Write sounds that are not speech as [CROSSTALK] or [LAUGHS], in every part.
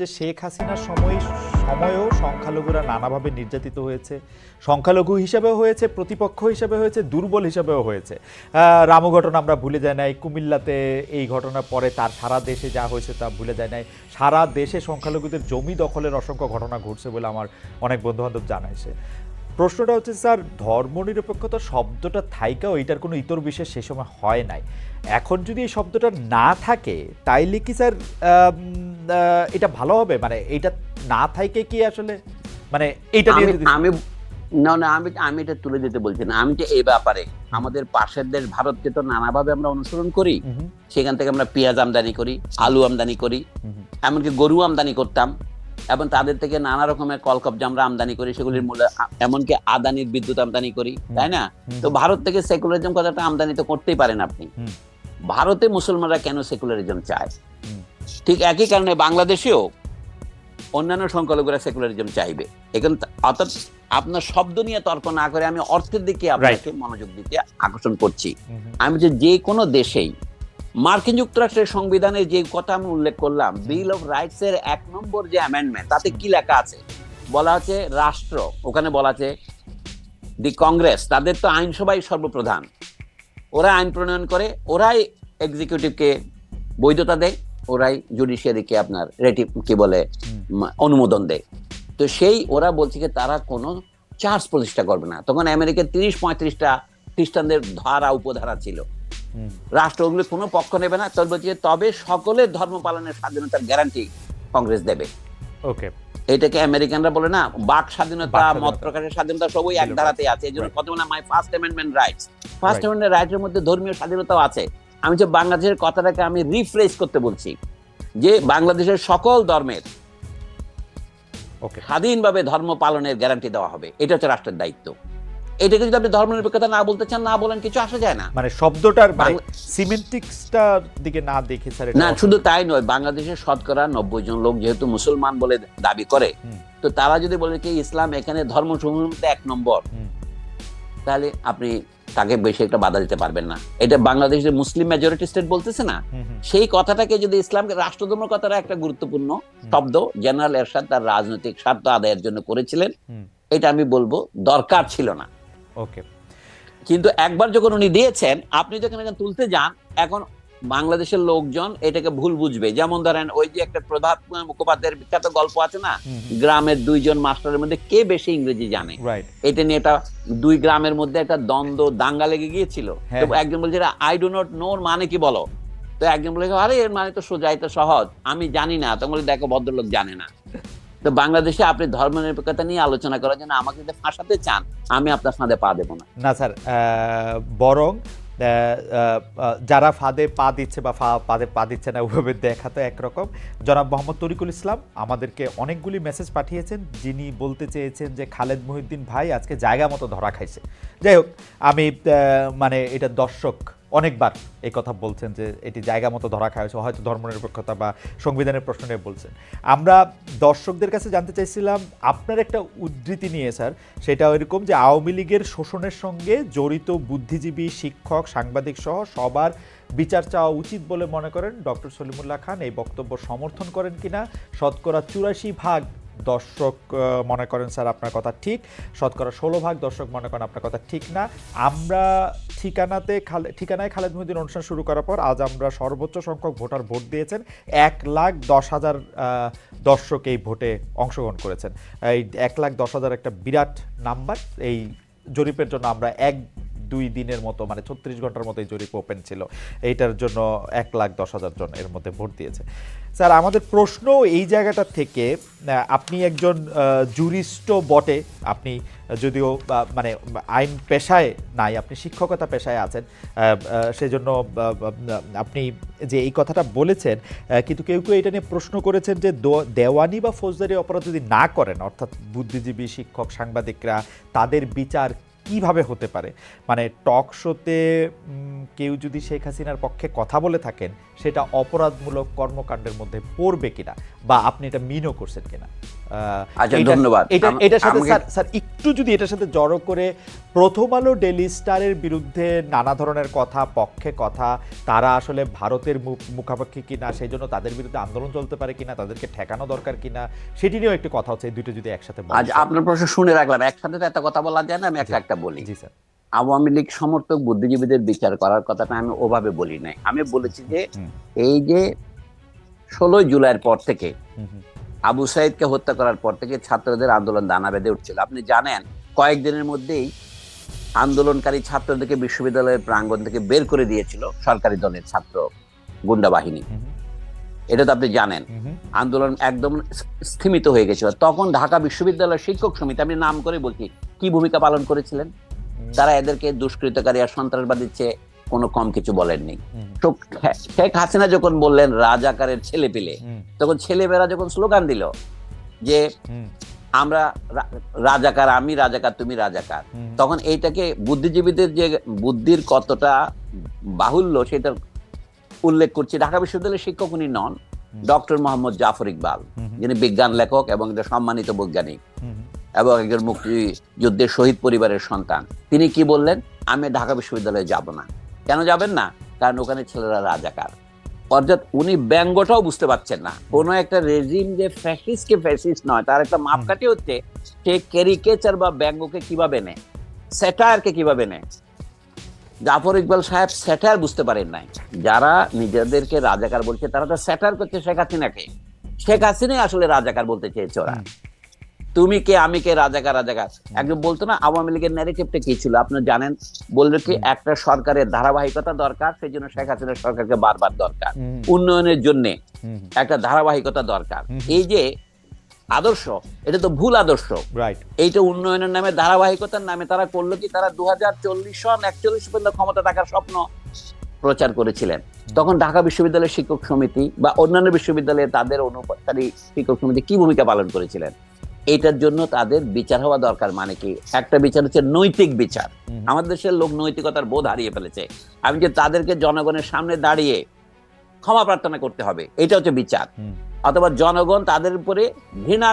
যে শেখ হাসিনার সময় সময়েও সংখ্যালঘুরা নানাভাবে নির্যাতিত হয়েছে। সংখ্যালঘু হিসেবেও হয়েছে, প্রতিপক্ষ হিসাবে হয়েছে, দুর্বল হিসাবেও হয়েছে। রামু ঘটনা আমরা ভুলে যাই নাই। কুমিল্লাতে এই ঘটনার পরে তার সারা দেশে যা হয়েছে তা ভুলে যায় নাই। সারা দেশে সংখ্যালঘুদের জমি দখলের অসংখ্য ঘটনা ঘটছে বলে আমার অনেক বন্ধুবান্ধব জানাইছে প্রশ্নটা হচ্ছে, স্যার ধর্মনিরপেক্ষতা শব্দটা থাইকাও এটার কোনো ইতর বিশেষ সে সময় হয় নাই। এখন যদি এই শব্দটা না থাকে, তাইলে কি, স্যার এটা ভালো হবে? মানে এটা না থাকে কি আসলে? মানে নিয়ে আমি না না আমি আমি এটা তুলে দিতে বলছি না। আমি যে এই ব্যাপারে। আমাদের পাশের দেশ ভারতকে তো নানাভাবে আমরা অনুসরণ করি। সেখান থেকে আমরা পেঁয়াজ আমদানি করি আলু আমদানি করি এমনকি গরু আমদানি করতাম। এবং তাদের থেকে নানা রকমের কলকবজা আমরা আমদানি করি সেগুলির মূল্য এমনকি আদানির বিদ্যুৎ আমদানি করি তাই না? তো ভারত থেকে সেকুলারিজম কথাটা আমদানি তো করতেই পারেন আপনি। ভারতে মুসলমানরা কেন সেকুলারিজম চায়। ঠিক একই কারণে বাংলাদেশেও অন্যান্য সংখ্যালঘুরা সেকুলারিজম চাইবে। এখন অর্থাৎ আপনার শব্দ নিয়ে তর্ক না করে আমি অর্থের দিকে আপনাকে মনোযোগ দিতে আকর্ষণ করছি। আমি যে যে কোনো দেশেই মার্কিন যুক্তরাষ্ট্রের সংবিধানে যে কথা আমি উল্লেখ করলাম বিল অফ রাইটস এর এক নম্বর যে অ্যামেন্ডমেন্ট তাতে কি লেখা আছে? বলা আছে রাষ্ট্র ওখানে বলা আছে দি কংগ্রেস তাদের তো আইনসভাই সর্বপ্রধান। ওরা আইন প্রণয়ন করে ওরাই এক্সিকিউটিভকে বৈধতা দেয়। ওরাই জুডিশিয়ারিকে আপনার রেটিভ কি বলে অনুমোদন দেয়। তো সেই ওরা বলছে কি তারা কোনো চার্জ প্রতিষ্ঠা করবে না। তখন আমেরিকার তিরিশ পঁয়ত্রিশটা খ্রিস্টানদের ধারা উপধারা ছিল। হুম, রাষ্ট্র ওগুলো কোনো পক্ষ নেবে না। তবে বলছে তবে সকলের ধর্ম পালনের স্বাধীনতার গ্যারান্টি কংগ্রেস দেবে। ওকে। এটাকে আমেরিকানরা বলে না বাক স্বাধীনতা। মত প্রকাশের স্বাধীনতা সবই এক ধারাতে আছে। এই জন্য. কত না my first amendment rights first. Amendment রাইটের মধ্যে ধর্মীয় স্বাধীনতাও আছে। আমি যে বাংলাদেশের কথাটাকে আমি রিফ্রেশ করতে বলছি যে বাংলাদেশের সকল ধর্মের স্বাধীনভাবে ধর্ম পালনের গ্যারান্টি দেওয়া হবে। এটা হচ্ছে রাষ্ট্রের দায়িত্ব। এটাকে যদি আপনি ধর্মনিরপেক্ষতা না বলতে চান না বলেন কিছু আসা যায় না। মানে শব্দটার মানে সিমেন্টিক্সটার দিকে না দেখে স্যার না শুধু তাই নয় বাংলাদেশের শতকরা নব্বই জন লোক যেহেতু মুসলমান বলে দাবি করে তো তারা যদি বলে কি ইসলাম এখানে ধর্ম মধ্যে এক নম্বর। তাহলে আপনি তাকে বেশি একটা বাধা দিতে পারবেন না। এটা বাংলাদেশের মুসলিম মেজরিটি স্টেট বলতেছে না সেই কথাটাকে যদি ইসলামকে রাষ্ট্রধর্ম কথাটা একটা গুরুত্বপূর্ণ শব্দ জেনারেল এরশাদ তার রাজনৈতিক স্বার্থ আদায়ের জন্য করেছিলেন এটা আমি বলব দরকার ছিল না। ওকে। কিন্তু একবার যখন উনি দিয়েছেন আপনি যখন এখানে তুলতে যান এখন বাংলাদেশের লোকজন এটাকে ভুল বুঝবে। যেমন ধরেন ওই যে একটা প্রভাত মুখোপাধ্যায়ের বিখ্যাত গল্প আছে না? গ্রামের দুইজন মাস্টারের মধ্যে কে বেশি ইংরেজি জানে? এটা নিয়ে একটা দুই গ্রামের মধ্যে একটা দ্বন্দ্ব দাঙ্গা লেগে গিয়েছিল। হ্যাঁ। তো একজন বলছে আই ডো নট নো মানে কি বলো? তো একজন বলে আরে এর মানে তো সোজা এটা সহজ। আমি জানি না। তখন বলে, দেখো ভদ্রলোক জানে না। তো বাংলাদেশে আপনি ধর্ম নিরপেক্ষতা নিয়ে আলোচনা করার জন্য আমাকে যদি ফাঁসাতে চান আমি আপনার ফাঁদে পা দেবো না। না স্যার বরং যারা ফাঁদে পা দিচ্ছে বা ফা- ফাঁদে পা দিচ্ছে না, ওভাবে দেখা তো একরকম। জনাব মোহাম্মদ তরিকুল ইসলাম আমাদেরকে অনেকগুলি মেসেজ পাঠিয়েছেন, যিনি বলতে চেয়েছেন যে খালেদ মহিউদ্দিন ভাই আজকে জায়গা মতো ধরা খাইছে। যাই হোক, আমি মানে এটা দর্শক অনেকবার এই কথা বলছেন যে এটি জায়গা মতো ধরা খাওয়া হয়েছে হয়তো ধর্মনিরপেক্ষতা বা সংবিধানের প্রশ্ন নিয়ে বলছেন। আমরা দর্শকদের কাছে জানতে চাইছিলাম, আপনার একটা উদ্ধৃতি নিয়ে স্যার, সেটা এরকম যে আওয়ামী লীগের শোষণের সঙ্গে জড়িত বুদ্ধিজীবী শিক্ষক, সাংবাদিক সহ সবার বিচার চাওয়া উচিত বলে মনে করেন ডক্টর সলিমুল্লাহ খান। এই বক্তব্য সমর্থন করেন কিনা? শতকরা চুরাশি ভাগ দর্শক মনে করেন স্যার আপনার কথা ঠিক। শতকরা ষোলো ভাগ দর্শক মনে করেন আপনার কথা ঠিক না। আমরা ঠিকানাতে খালে ঠিকানায় খালেদ মহিউদ্দিন অনুষ্ঠান শুরু করার পর আজ আমরা সর্বোচ্চ সংখ্যক ভোটার ভোট দিয়েছেন। এক লাখ দশ হাজার দর্শক এই ভোটে অংশগ্রহণ করেছেন। এই এক লাখ দশ হাজার একটা বিরাট নাম্বার। এই জরিপের জন্য আমরা এক দুই দিনের মতো মানে ছত্রিশ ঘণ্টার মতো এই জরিপ ওপেন ছিল। এইটার জন্য এক লাখ দশ হাজার জন এর মধ্যে ভোট দিয়েছে। স্যার, আমাদের প্রশ্ন এই জায়গাটা থেকে আপনি একজন জুরিস্ট বটে। আপনি যদিও মানে আইন পেশায় নাই, আপনি শিক্ষকতা পেশায় আছেন সেজন্য আপনি যে এই কথাটা বলেছেন কিন্তু কেউ কেউ এটা নিয়ে প্রশ্ন করেছেন যে দেওয়ানি বা ফৌজদারি অপরাধ যদি না করেন, অর্থাৎ বুদ্ধিজীবী শিক্ষক, সাংবাদিকরা, তাদের বিচার কীভাবে হতে পারে? মানে টক শোতে কেউ যদি শেখ হাসিনার পক্ষে কথা বলে থাকেন সেটা অপরাধমূলক কর্মকাণ্ডের মধ্যে পড়বে কিনা বা আপনি এটা মিনও করছেন কিনা। আচ্ছা, ধন্যবাদ। এটা এটার সাথে স্যার স্যার একটু যদি এটার সাথে জড়ো করে প্রথম আলো ডেলি স্টারের বিরুদ্ধে নানা ধরনের কথা পক্ষে কথা তারা আসলে ভারতের মুখ- মুখাপেক্ষি কিনা সেই জন্য তাদের বিরুদ্ধে আন্দোলন চলতে পারে কিনা তাদেরকে ঠেকানো দরকার কিনা সেটি নিয়েও একটু কথা হচ্ছে এই দুটো যদি একসাথে আজ আপনার প্রশ্ন শুনে রাখলাম। একসাথে তো একটা কথা বলা যায় না আমি একটা একটা বলি। জি স্যার। আওয়ামী লীগ সমর্থক বুদ্ধিজীবীদের বিচার করার কথাটা আমি ওভাবে বলি নাই। আমি বলেছি যে এই যে ষোলোই জুলাইয়ের পর থেকে আবু সাইদকে হত্যা করার পর থেকে ছাত্রদের আন্দোলন দানা বেঁধে উঠছিল। আপনি জানেন কয়েকদিনের মধ্যেই আন্দোলনকারী ছাত্রদেরকে বিশ্ববিদ্যালয়ের প্রাঙ্গণ থেকে বের করে দিয়েছিল সরকারি দলের ছাত্র গুন্ডা বাহিনী। এটা তো আপনি জানেন। আন্দোলন একদম স্থিমিত হয়ে গেছিল। তখন ঢাকা বিশ্ববিদ্যালয়ের শিক্ষক সমিতি আমি নাম করে বলছি কি ভূমিকা পালন করেছিলেন? তারা এদেরকে দুষ্কৃতকারী আর সন্ত্রাসবাদীর চেয়ে কোনো কম কিছু বলেননি। তো শেখ হাসিনা যখন বললেন রাজাকারের ছেলে পেলে তখন ছেলেমেয়েরা যখন স্লোগান দিল যে আমরা রাজাকার আমি রাজাকার তুমি রাজাকার তখন এইটাকে বুদ্ধিজীবীদের যে বুদ্ধির কতটা বাহুল্য সেটা উল্লেখ করছি। ঢাকা বিশ্ববিদ্যালয়ের শিক্ষক উনি নন ডক্টর মোহাম্মদ জাফর ইকবাল যিনি বিজ্ঞান লেখক এবং সম্মানিত বৈজ্ঞানিক। এবং একজন মুক্তিযুদ্ধের শহীদ পরিবারের সন্তান। তিনি কি বললেন? আমি ঢাকা বিশ্ববিদ্যালয়ে যাব না। কেন যাবেন না? কারণ ওখানে ছেলেরা রাজাকার। অর্থাৎ উনি ব্যঙ্গটাও বুঝতে পারছেন না। কোনো একটা রেজিম যে ফ্যাসিস্টকে ফ্যাসিস্ট নয় তার একটা মাপকাঠি হচ্ছে সে ক্যারিকেচার বা ব্যঙ্গকে কীভাবে নেয়? স্যাটায়ারকে কীভাবে নেয়? জাফর ইকবাল সাহেব স্যাটায়ার বুঝতে পারেন নাই। যারা নিজেদেরকে রাজাকার বলছে তারা তো স্যাটায়ার করছে শেখ হাসিনাকে। শেখ হাসিনাই আসলে রাজাকার বলতে চেয়েছে ওরা। তুমি কে আমি কে রাজাকার রাজাকার একজন বলতো না আওয়ামী লীগের ন্যারেটিভটা কি ছিল? আপনি জানেন বলল কি একটা সরকারের ধারাবাহিকতা দরকার সেই জন্য শেখ হাসিনার সরকারকে বারবার দরকার। উন্নয়নের জন্য একটা ধারাবাহিকতা দরকার। এই যে আদর্শ এটা তো ভুল আদর্শ। রাইট এইটা উন্নয়নের নামে ধারাবাহিকতার নামে তারা করল কি তারা দু হাজার চল্লিশ সন একচল্লিশ পর্যন্ত ক্ষমতা থাকার স্বপ্ন প্রচার করেছিলেন। তখন ঢাকা বিশ্ববিদ্যালয়ের শিক্ষক সমিতি বা অন্যান্য বিশ্ববিদ্যালয়ে তাদের অনুপাতকারী শিক্ষক সমিতি কি ভূমিকা পালন করেছিলেন? এইটার জন্য তাদের বিচার হওয়া দরকার মানে কি? একটা বিচার হচ্ছে নৈতিক বিচার। আমাদের দেশের লোক নৈতিকতার বোধ হারিয়ে ফেলেছে। আমি যে তাদেরকে জনগণের সামনে দাঁড়িয়ে ক্ষমা প্রার্থনা করতে হবে এটা হচ্ছে বিচার। অথবা জনগণ তাদের উপরে ঘৃণা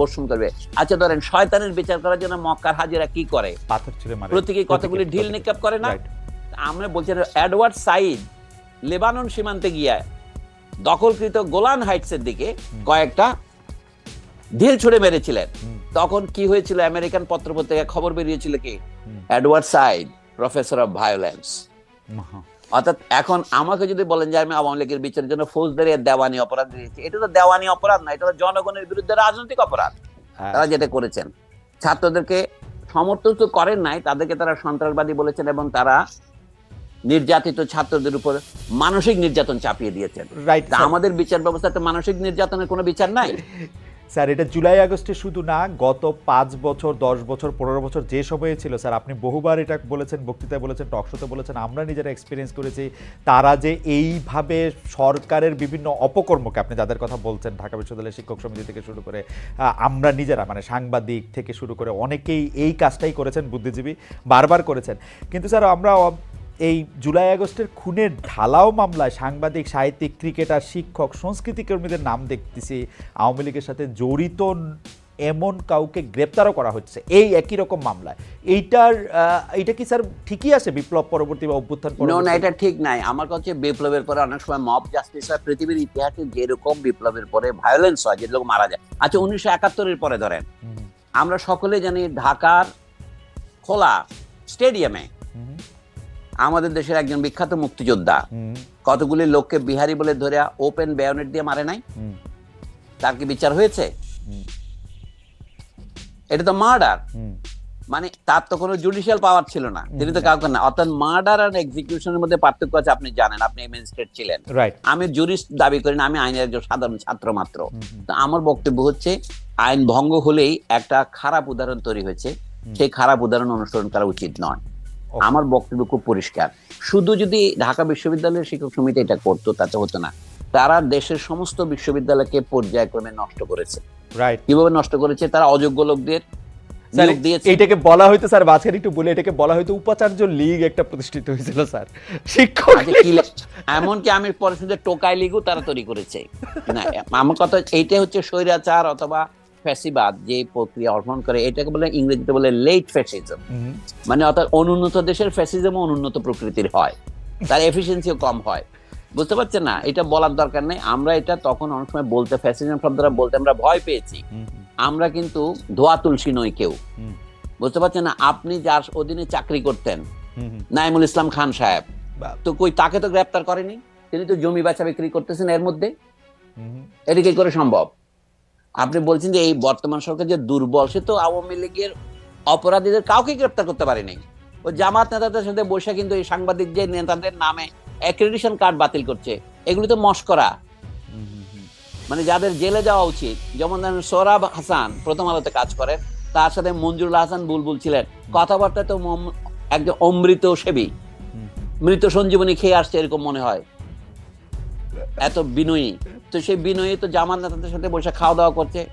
বর্ষণ করবে। আচ্ছা ধরেন শয়তানের বিচার করার জন্য মক্কার হাজিরা কি করে? পাথর ছুঁড়ে মারে। প্রতীকী কতগুলি ঢিল নিক্ষেপ করে না? আমরা বলছি এডওয়ার্ড সাইদ লেবানন সীমান্তে গিয়ে দখলকৃত গোলান হাইটস এর দিকে কয়েকটা ঢিল ছুড়ে মেরেছিলেন। তখন কি হয়েছিল? আমেরিকান পত্রপত্রিকায় খবর বেরিয়েছিল কি? হুম, Edward Said professor of violence. অর্থাৎ এখন আমাকে যদি বলেন যে আমি আওয়ামী লীগের বিচারের জন্য ফৌজদারি দেওয়ানি অপরাধ দিয়েছি এটা তো দেওয়ানি অপরাধ না এটা তো জনগণের বিরুদ্ধে রাজনৈতিক অপরাধ। হ্যাঁ, তারা যেটা করেছেন ছাত্রদেরকে সমর্থন তো করেন নাই তাদেরকে তারা সন্ত্রাসবাদী বলেছেন এবং তারা নির্যাতিত ছাত্রদের উপর মানসিক নির্যাতন চাপিয়ে দিয়েছেন। আমাদের বিচার ব্যবস্থাতে মানসিক নির্যাতনের কোনো বিচার নাই? স্যার, এটা জুলাই আগস্টে শুধু না, গত পাঁচ বছর, দশ বছর, পনেরো বছর যে সময়ে ছিল স্যার, আপনি বহুবার এটা বলেছেন, বক্তৃতায় বলেছেন টকশোতে বলেছেন, আমরা নিজেরা এক্সপিরিয়েন্স করেছি, তারা যে এইভাবে সরকারের বিভিন্ন অপকর্মকে আপনি যাদের কথা বলছেন, ঢাকা বিশ্ববিদ্যালয়ের শিক্ষক সমিতি থেকে শুরু করে আমরা নিজেরা মানে সাংবাদিক থেকে শুরু করে অনেকেই এই কাজটাই করেছেন, বুদ্ধিজীবী বারবার করেছেন। কিন্তু স্যার, আমরা এই জুলাই আগস্টের খুনের ঢালাও মামলায় সাংবাদিক সাহিত্যিক ক্রিকেটার শিক্ষক সংস্কৃতি কর্মীদের নাম দেখতেছি। আওয়ামী লীগের সাথে জড়িত এমন কাউকে গ্রেপ্তারও করা হচ্ছে। এই একই রকম মামলায়। এইটার এইটা কি স্যার ঠিকই আছে বিপ্লব পরবর্তী বা অভ্যুত্থান নো না এটা ঠিক নাই। আমার কাছে বিপ্লবের পরে অনেক সময় মব জাস্টিস হয়। পৃথিবীর ইতিহাসে যেরকম বিপ্লবের পরে ভায়োলেন্স হয় যে লোক মারা যায়। আচ্ছা উনিশশো একাত্তরের পরে ধরেন। আমরা সকলে জানি ঢাকার খোলা স্টেডিয়ামে আমাদের দেশের একজন বিখ্যাত মুক্তিযোদ্ধা। কতগুলি লোককে বিহারি বলে ধরে ওপেন বেয়নেট দিয়ে মারে নাই? তার কি বিচার হয়েছে? এটা তো মার্ডার মানে তার তো কোনো জুডিশিয়াল পাওয়ার ছিল না। তিনি তো কাউকে না অর্থাৎ মার্ডার আর এক্সিকিউশনের মধ্যে পার্থক্য আছে আপনি জানেন আপনি ম্যাজিস্ট্রেট ছিলেন। আমি জুরিস্ট দাবি করি না আমি আইনের একজন সাধারণ ছাত্র মাত্র। তো আমার বক্তব্য হচ্ছে আইন ভঙ্গ হলেই একটা খারাপ উদাহরণ তৈরি হয়েছে। সেই খারাপ উদাহরণ অনুসরণ করা উচিত নয়. আমার বক্তব্য খুব পরিষ্কার। শুধু যদি ঢাকা বিশ্ববিদ্যালয়ের শিক্ষক সমিতি এটা করতো তাতে হতো না। তারা দেশের সমস্ত বিশ্ববিদ্যালয়কে পর্যায়ক্রমে নষ্ট করেছে। কীভাবে নষ্ট করেছে? তারা অযোগ্য লোকদের এটাকে বলা হয়তো স্যার মাঝখানে একটু বলে এটাকে বলা হয়তো উপাচার্য লীগ একটা প্রতিষ্ঠিত হয়েছিল স্যার শিক্ষক আচ্ছা, এমনকি আমি পরে টোকাই লিগও তারা তৈরি করেছে। না আমার কথা এইটা হচ্ছে স্বৈরাচার অথবা ফ্যাসিবাদ যে প্রক্রিয়া অর্পণ করে এটাকে বলে ইংরেজিতে বলে লেট ফ্যাসিজম মানে অর্থাৎ অনুন্নত দেশের ফ্যাসিজম অনুন্নত প্রকৃতির হয়। তার এফিসিয়েন্সিও কম হয়। বুঝতে পারছেন না? এটা বলার দরকার নেই। আমরা এটা তখন অনেক সময় বলতে ফ্যাসিজম শব্দটা বলতে আমরা ভয় পেয়েছি। আমরা কিন্তু ধোয়া তুলসী নই কেউ। বুঝতে পারছেন না? আপনি যার অধীনে চাকরি করতেন নাইমুল ইসলাম খান সাহেব তো কই তাকে তো গ্রেপ্তার করেনি? তিনি তো জমি বেচা বিক্রি করতেছেন এর মধ্যে। এটা কি করে সম্ভব? আপনি বলছেন যে এই বর্তমান সরকার যে দুর্বল সে তো আওয়ামী লীগের অপরাধীদের কাউকে গ্রেপ্তার করতে পারেনি। ও জামাত নেতাদের সাথে বসে কিন্তু এই সাংবাদিক যে নেতাদের নামে অ্যাক্রেডিশন কার্ড বাতিল করছে এগুলি তো মস্করা। মানে যাদের জেলে যাওয়া উচিত যেমন ধরেন সোরাব হাসান প্রথম আলোতে কাজ করেন তার সাথে মঞ্জুরুল হাসান বুলবুল ছিলেন। কথাবার্তা তো একজন অমৃত সেবী। মৃত সঞ্জীবনী খেয়ে আসছে এরকম মনে হয়। এত বিনয়ী। তো সেই বিনয়ী তো জামাত নেতাদের সাথে বসে খাওয়া দাওয়া করছে।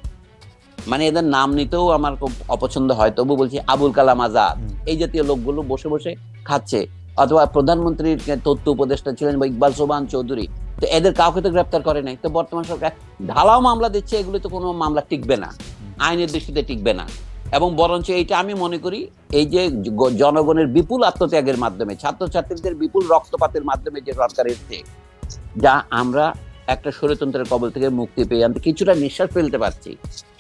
মানে এদের নাম নিতেও আমার খুব অপছন্দ হয়। তবু বলছি আবুল কালাম আজাদ। এই জাতীয় লোকগুলো বসে বসে খাচ্ছে। অথবা প্রধানমন্ত্রীর তথ্য উপদেষ্টা ছিলেন বা ইকবাল সোবান চৌধুরী। তো এদের কাউকে তো গ্রেপ্তার করে নাই। তো বর্তমান সরকার ঢালাও মামলা দিচ্ছে এগুলো তো কোনো মামলা টিকবে না। আইনের দৃষ্টিতে টিকবে না। এবং বরঞ্চ এইটা আমি মনে করি এই যে জনগণের বিপুল আত্মত্যাগের মাধ্যমে ছাত্রছাত্রীদের বিপুল রক্তপাতের মাধ্যমে যে সরকার এসছে যা আমরা একটা ষড়যন্ত্রের কবল থেকে মুক্তি পেয়ে আমি কিছুটা নিঃশ্বাস ফেলতে পারছি।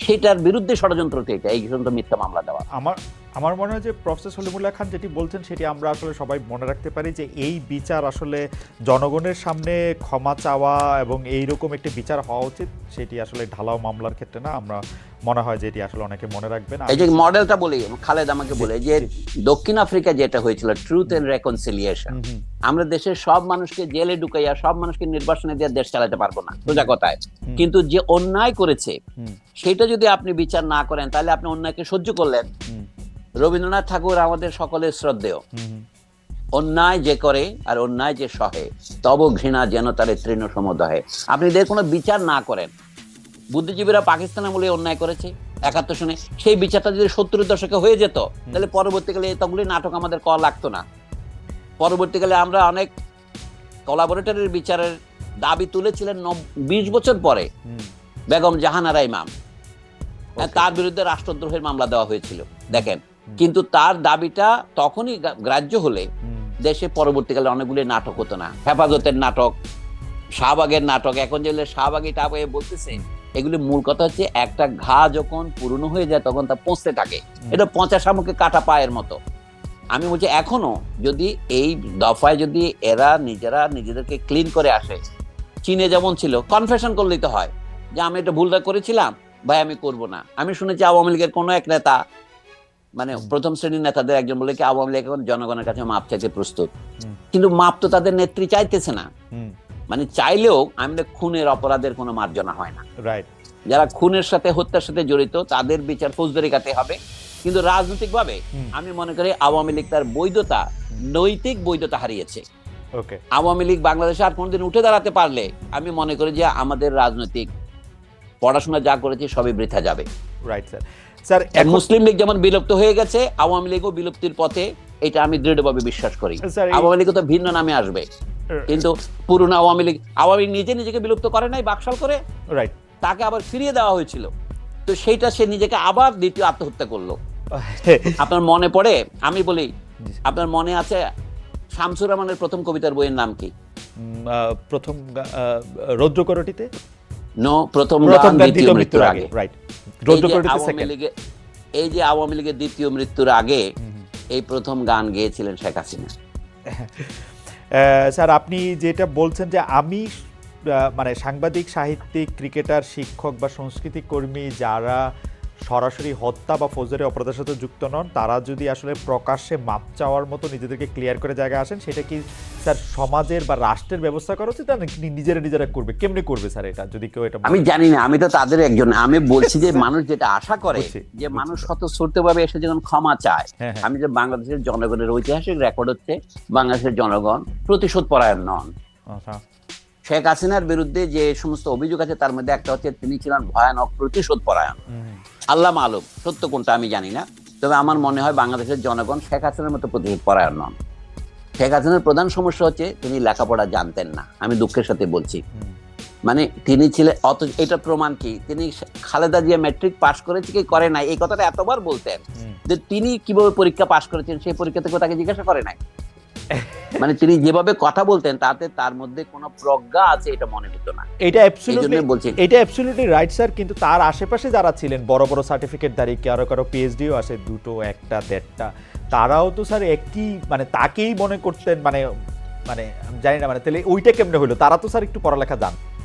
সেটার বিরুদ্ধে ষড়যন্ত্র থেকে এই পর্যন্ত মিথ্যা মামলা দেওয়া। আমার আমার মনে হয় যে প্রফেসর সলিমুল্লাহ খান যেটি বলছেন সেটি আমরা আসলে সবাই মনে রাখতে পারি যে এই বিচার আসলে জনগণের সামনে ক্ষমা চাওয়া এবং এই রকম একটি বিচার হওয়া উচিত, সেটি আসলে ঢালাও মামলার ক্ষেত্রে না, আমরা মনে হয় যে এটি আসলে অনেকে মনে রাখবেন। এই যে মডেলটা বলি খালেদ আমাকে বলে যে দক্ষিণ আফ্রিকা যেটা হয়েছিল ট্রুথ এন্ড রেকনসিলিয়েশন আমরা দেশের সব মানুষকে জেলে ঢুকাইয়া সব মানুষকে নির্বাসনে দিয়ে দেশ চালাতে পারব না সোজা কথায়। কিন্তু যে অন্যায় করেছে সেটা যদি আপনি বিচার না করেন তাহলে আপনি অন্যায়কে সহ্য করলেন। রবীন্দ্রনাথ ঠাকুর আমাদের সকলের শ্রদ্ধেয়। অন্যায় যে করে আর অন্যায় যে সহে তব ঘৃণা যেন তার তৃণ সমদহে আপনি কোনো বিচার না করেন বুদ্ধিজীবীরা পাকিস্তান আমলে অন্যায় করেছে। একাত্তর সনে সেই বিচারটা যদি সত্তরের দশকে হয়ে যেত তাহলে পরবর্তীকালে এতগুলি নাটক আমাদের করা লাগতো না। পরবর্তীকালে আমরা অনেক কোলাবোরেটরের বিচারের দাবি তুলেছিলেন বিশ বছর পরে বেগম জাহানারা ইমাম. তার বিরুদ্ধে রাষ্ট্রদ্রোহের মামলা দেওয়া হয়েছিল দেখেন। কিন্তু তার দাবিটা তখনই গ্রাহ্য হলে দেশে পরবর্তীকালে অনেকগুলি নাটক হতো না। হেফাজতের নাটক শাহবাগের নাটক এখন যেগুলো শাহবাগি টাবে বলতেছে এগুলি মূল কথা হচ্ছে একটা ঘা যখন পুরনো হয়ে যায় তখন তা পচতে থাকে। এটা পচা শামুকে কাটা পায়ের মতো। আমি বলছি এখনও যদি এই দফায় যদি এরা নিজেরা নিজেদেরকে ক্লিন করে আসে চীনে যেমন ছিল কনফেশন করলেই তো হয় যে আমি এটা ভুলটা করেছিলাম ভাই আমি করব না। আমি শুনেছি আওয়ামী লীগের কোনো এক নেতা মানে প্রথম শ্রেণির নেতাদের একজন বলে কি আওয়ামী লীগ এখন জনগণের কাছে মাপ চাইতে প্রস্তুত। কিন্তু মাপ তো তাদের নেত্রী চাইতেছে না। মানে চাইলেও আমাদের খুনের অপরাধের কোনো মার্জনা হয় না। রাইট যারা খুনের সাথে হত্যার সাথে জড়িত তাদের বিচার ফৌজদারি কাতে হবে। কিন্তু রাজনৈতিকভাবে। আমি মনে করি আওয়ামী লীগ তার বৈধতা নৈতিক বৈধতা হারিয়েছে। ওকে আওয়ামী লীগ বাংলাদেশে আর কোনোদিন উঠে দাঁড়াতে পারলে আমি মনে করি যে আমাদের রাজনৈতিক পড়াশোনা যা করেছে সবই বৃথা যাবে। Right sir sir Muslim League যেমন বিলুপ্ত হয়ে গেছে আওয়ামী লীগও বিলুপ্তির পথে এটা আমি দৃঢ়ভাবে বিশ্বাস করি। আওয়ামী লীগও তো ভিন্ন নামে আসবে। কিন্তু পুরনো আওয়ামী লীগ আওয়ামী লীগ নিজে নিজেকে বিলুপ্ত করে নাই বাকশাল করে রাইট তাকে আবার ফিরিয়ে দেওয়া হয়েছিল। তো সেইটা সে নিজেকে আবার দ্বিতীয় আত্মহত্যা করল। [LAUGHS] আপনার মনে পড়ে? আমি বলি আপনার মনে আছে শামসুর রহমানের প্রথম কবিতার বইয়ের নাম কি? প্রথম রৌদ্রকরটিতে নো প্রথম প্রথম দ্বিতীয় মৃত্যুর আগে। রাইট রৌদ্রকরটিতে সেকেন্ড এই যে আওয়ামী লীগের দ্বিতীয় মৃত্যুর আগে এই প্রথম গান গেয়েছিলেন শেখ হাসিনা। [LAUGHS] স্যার, আপনি যেটা বলছেন যে আমি মানে সাংবাদিক, সাহিত্যিক, ক্রিকেটার, শিক্ষক বা সংস্কৃতি কর্মী যারা সরাসরি হত্যা বা ফৌজদারি অপরাধের সাথে যুক্ত নন তারা যদি আসলে প্রকাশ্যে মাপ চাওয়ার মতো নিজেদেরকে ক্লিয়ার করে জায়গায় আসেন সেটা কি স্যার সমাজের বা রাষ্ট্রের ব্যবস্থা করা উচিত? নাকি নিজেরা নিজেরা করবে? কেমনে করবে স্যার এটা? যদি কেউ এটা আমি জানি না আমি তো তাদের একজন। আমি বলছি যে [LAUGHS] মানুষ যেটা আশা করে যে। মানুষ স্বতঃস্ফূর্তভাবে এসে যখন ক্ষমা চায় হ্যাঁ হ্যাঁ। আমি যে বাংলাদেশের জনগণের ঐতিহাসিক রেকর্ড হচ্ছে বাংলাদেশের জনগণ প্রতিশোধ পরায়ণ নন। আচ্ছা। শেখ হাসিনার বিরুদ্ধে যে সমস্ত অভিযোগ আছে তার মধ্যে একটা হচ্ছে তিনি ছিলেন ভয়ানক প্রতিশোধ পরায়ণ আল্লাহ মালুম সত্য কোনটা আমি জানি না। তবে আমার মনে হয় বাংলাদেশের জনগণ শেখ হাসিনার মতো প্রতিশোধ পরায়ণ নন। শেখ হাসিনার প্রধান সমস্যা হচ্ছে তিনি লেখাপড়া জানতেন না। আমি দুঃখের সাথে বলছি। মানে তিনি ছিলেন অত এটা প্রমাণ কি? তিনি খালেদা জিয়া ম্যাট্রিক পাশ করেছে কি করে নাই? এই কথাটা এতবার বলতেন যে তিনি কীভাবে পরীক্ষা পাশ করেছেন সেই পরীক্ষা থেকে তাকে জিজ্ঞাসা করে নাই। [LAUGHS] মানে তিনি যেভাবে কথা বলতেন তাতে তার মধ্যে কোনো প্রজ্ঞা আছে এটা মনে হতো না। এটা অ্যাবসলিউটলি বলছি। এটা অ্যাবসলিউটলি রাইট স্যার কিন্তু তার আশেপাশে যারা ছিলেন বড় বড় সার্টিফিকেট সার্টিফিকেটধারী কারও কারও পিএইচডিও আছে দুটো একটা দেড়টা তারাও তো স্যার একই মানে তাকেই মনে করতেন মানে মানে আমি জানি না মানে তাহলে ওইটা কেমনে হলো? তারা তো স্যার একটু পড়ালেখা জানতেন।